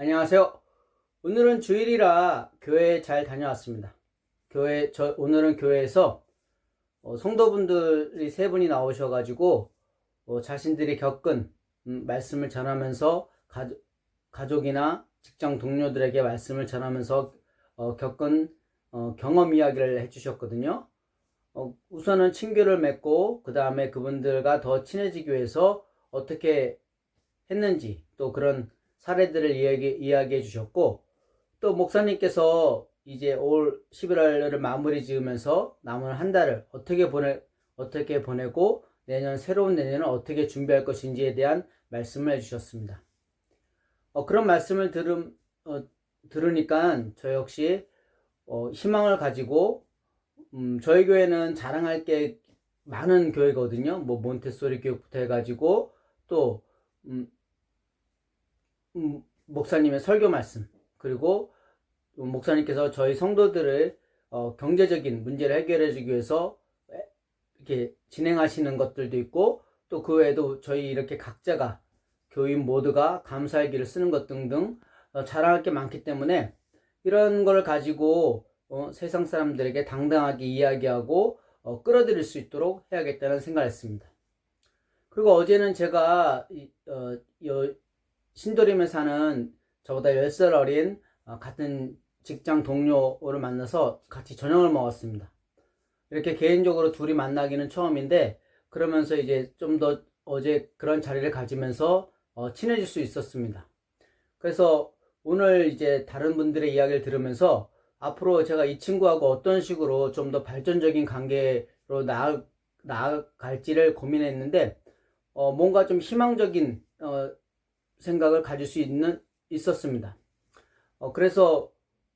안녕하세요. 오늘은 주일이라 교회에 잘 다녀왔습니다. 교회, 저, 오늘은 교회에서 어, 성도분들이 세 분이 나오셔가지고 어, 자신들이 겪은 음, 말씀을 전하면서 가, 가족이나 직장 동료들에게 말씀을 전하면서 어, 겪은 어, 경험 이야기를 해주셨거든요. 어, 우선은 친교를 맺고 그 다음에 그분들과 더 친해지기 위해서 어떻게 했는지 또 그런 사례들을 이야기, 이야기해 주셨고 또 목사님께서 이제 올 11월을 마무리 지으면서 남은 한 달을 어떻게 보내 어떻게 보내고 내년 새로운 내년을 어떻게 준비할 것인지에 대한 말씀을 해주셨습니다. 어, 그런 말씀을 들음 어, 들으니까 저 역시 어, 희망을 가지고 음, 저희 교회는 자랑할 게 많은 교회거든요. 뭐 몬테소리 교육부터 해가지고 또 음, 음, 목사님의 설교 말씀 그리고 목사님께서 저희 성도들을 어, 경제적인 문제를 해결해 주기 위해서 이렇게 진행하시는 것들도 있고 또 그 외에도 저희 이렇게 각자가 교인 모두가 감사일기를 쓰는 것 등등 어, 자랑할 게 많기 때문에 이런 걸 가지고 어, 세상 사람들에게 당당하게 이야기하고 어, 끌어들일 수 있도록 해야겠다는 생각을 했습니다. 그리고 어제는 제가 이, 어, 여, 신도림에 사는 저보다 10살 어린 어, 같은 직장 동료를 만나서 같이 저녁을 먹었습니다. 이렇게 개인적으로 둘이 만나기는 처음인데 그러면서 이제 좀 더 어제 그런 자리를 가지면서 어, 친해질 수 있었습니다. 그래서 오늘 이제 다른 분들의 이야기를 들으면서 앞으로 제가 이 친구하고 어떤 식으로 좀 더 발전적인 관계로 나아, 나아갈지를 고민했는데 어, 뭔가 좀 희망적인 어, 생각을 가질 수 있는 있었습니다. 어, 그래서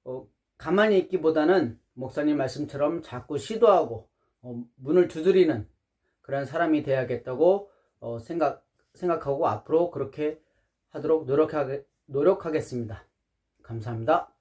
어, 가만히 있기보다는 목사님 말씀처럼 자꾸 시도하고 어, 문을 두드리는 그런 사람이 되야겠다고 어, 생각 생각하고 앞으로 그렇게 하도록 노력하게 노력하겠습니다. 감사합니다.